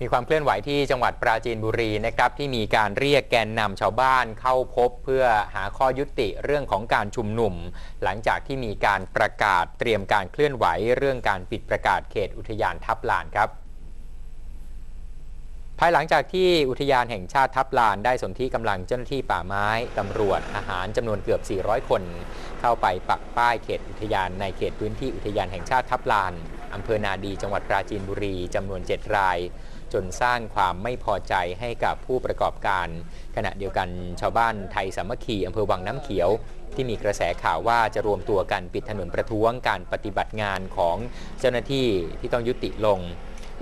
มีความเคลื่อนไหวที่จังหวัดปราจีนบุรีนะครับที่มีการเรียกแกนนำชาวบ้านเข้าพบเพื่อหาข้อยุติเรื่องของการชุมนุม หลังจากที่มีการประกาศเตรียมการเคลื่อนไหว เรื่องการปิดประกาศเขตอุทยานทับลานครับ ภายหลังจากที่อุทยานแห่งชาติทับลานได้สนที่กำลังเจ้าหน้าที่ป่าไม้ตำรวจทหารจำนวนเกือบ 400 คน เข้าไปปักป้ายเขตอุทยานในเขตพื้นที่อุทยานแห่งชาติทับลานอำเภอนาดีจังหวัดปราจีนบุรีจำนวน 7 ราย จนสร้างความไม่พอใจให้กับผู้ประกอบการ ขณะเดียวกันชาวบ้านไทยสามัคคีอำเภอวังน้ำเขียว ที่มีกระแสข่าวว่าจะรวมตัวกันปิดถนนประท้วงการปฏิบัติงานของเจ้าหน้าที่ที่ต้องยุติลง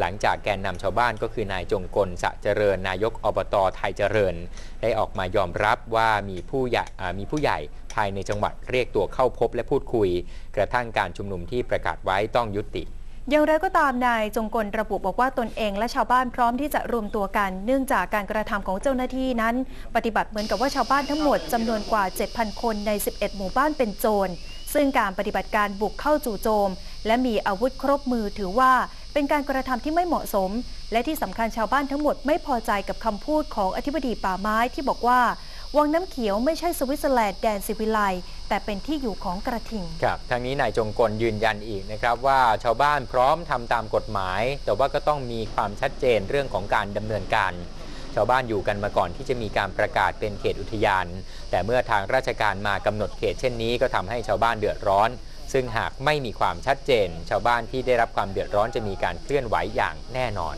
หลังจากแกนนำชาวบ้านก็คือนายจงกลสะเจริญนายกอบตไทยเจริญ ได้ออกมายอมรับว่ามีผู้ใหญ่มีผู้ใหญ่ภายในจังหวัดเรียกตัวเข้าพบและพูดคุย กระทั่งการชุมนุมที่ประกาศไว้ต้องยุติ อย่างไรก็ตามนายจงกลระบุบอกว่าตนเองและชาวบ้านพร้อมที่จะรวมตัวกัน เนื่องจากการกระทำของเจ้าหน้าที่นั้น ปฏิบัติเหมือนกับว่าชาวบ้านทั้งหมดจำนวนกว่า 7,000 คนใน 11 หมู่บ้านเป็นโจร ซึ่งการปฏิบัติการบุกเข้าจู่โจม และมีอาวุธครบมือถือว่า เป็นการกระทำที่ไม่เหมาะสม และที่สำคัญชาวบ้านทั้งหมดไม่พอใจกับคำพูดของอธิบดีป่าไม้ที่บอกว่า วังน้ำเขียวไม่ใช่สวิตเซอร์แลนด์แดนสิวิไลแต่เป็นที่อยู่ของกระทิง ครับทางนี้นายจงกลยืนยันอีกนะครับว่าชาวบ้านพร้อมทำตามกฎหมาย แต่ว่าก็ต้องมีความชัดเจนเรื่องของการดำเนินการ ชาวบ้านอยู่กันมาก่อนที่จะมีการประกาศเป็นเขตอุทยาน แต่เมื่อทางราชการมากำหนดเขตเช่นนี้ก็ทำให้ชาวบ้านเดือดร้อน ซึ่งหากไม่มีความชัดเจน ชาวบ้านที่ได้รับความเดือดร้อนจะมีการเคลื่อนไหวอย่างแน่นอน